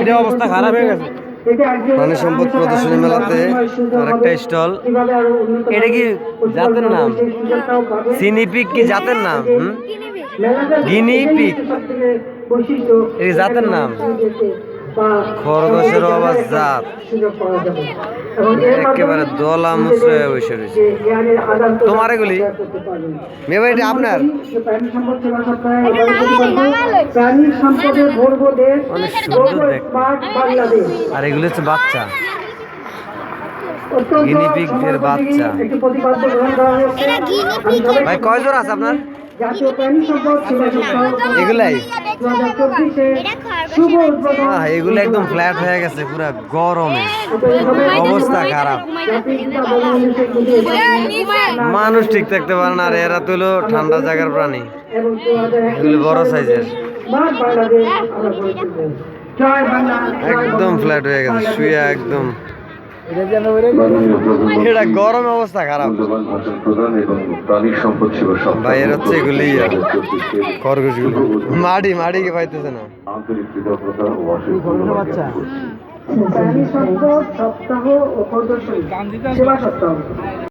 এটা অবস্থা খারাপ হয়ে গেছে। প্রাণী সম্পদ প্রদর্শনী মেলাতে আরেকটা স্টল। এটা কি জাতের নাম? সিনিপিক কি জাতের নাম? Guinea pig guinea pig. এই জাতের নাম? খরগোশের আবার জাত। একেবারে দলা মুচড়ে বসে রয়েছে। তোমার এগুলি? মেয়ে ভাই এটা আপনার? অনেক সুন্দর দেখ আর এগুলি হচ্ছে বাচ্চা। অত্যন্ত গিনি পিগদের বাচ্চা। ভাই কয় জোড়া আছে আপনার? এগুলাই। এগুলো একদম ফ্ল্যাট হয়ে গেছে পুরো গরমে। অবস্থা খারাপ। মানুষ ঠিক থাকতে পারে না আর এরা তো ঠান্ডা জায়গার প্রাণী। এগুলো বড় সাইজের একদম ফ্ল্যাট হয়ে গেছে শুয়ে একদম মাননীয় প্রধানমন্ত্রী এটা গরম অবস্থা খারাপ। ভাই, এর হচ্ছে এগুলি, খরগোশগুলো। মাড়ি মাটি পাইতেছে না? সম্পদ সপ্তাহ ও প্রদর্শনী সেবা সপ্তাহ।